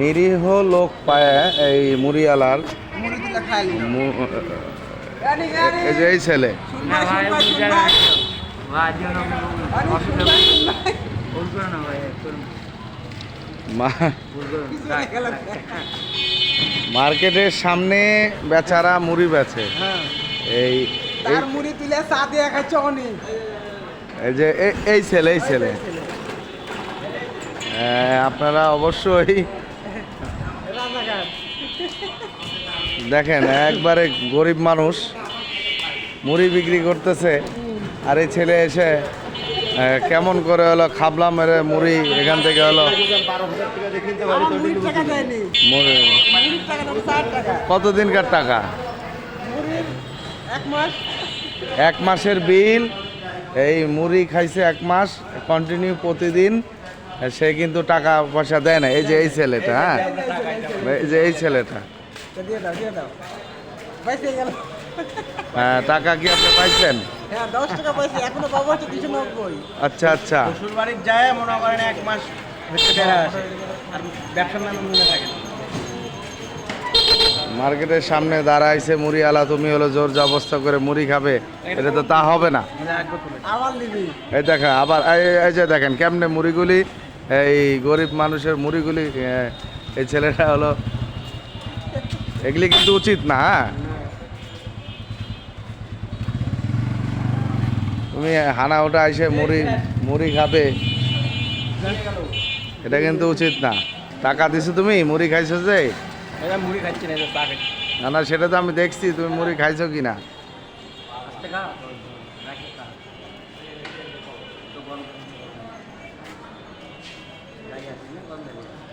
নিরীহ লোক পায় এই মুড়িয়ালার। এই ছেলে। মার্কেটের সামনে বেচারা মুড়ি বেচে। হ্যাঁ এই মুড়ি তুলে চা দিয়ে খাচ্ছে অনেক। এই যে এই ছেলে এই ছেলে। আপনারা অবশ্যই। দেখেন, একবারে গরিব মানুষ, মুড়ি বিক্রি করতেছে, আর এই ছেলে এসে কেমন করে হলো, খাবলা মেরে মুড়ি এখান থেকে হলো কতদিনকার টাকা? এক মাসের বিল, এই মুড়ি খাইছে এক মাস কন্টিনিউ প্রতিদিন। সে কিন্তু টাকা পয়সা দেয় না। এই যে এই ছেলেটা হ্যাঁ? এই যে এই ছেলেটা। হ্যাঁ, টাকা কি আপনি পাইছেন? হ্যাঁ আচ্ছা আচ্ছা। যায় মনে করেন এক মাস হচ্ছে বেড়া আসে। আর ব্যবসার নামে মনে থাকে মার্কেটের সামনে দাঁড়াইছে মুড়ি আলা তুমি হলো জোর জবস্থা করে মুড়ি খাবে। এটা তো তা হবে না। এই দেখেন আবার এই- এই যে দেখেন কেমনে মুড়িগুলি এই গরিব মানুষের মুড়িগুলি এই ছেলেটা হলো এগুলি কিন্তু উচিত না হ্যাঁ? তুমি হানা ওটা এসে মুড়ি মুড়ি খাবে এটা কিন্তু উচিত না। টাকা দিছো তুমি মুড়ি খাইছো যে? না না সেটা তো আমি দেখছি তুমি মুড়ি খাইছো কি না তো বন্ধ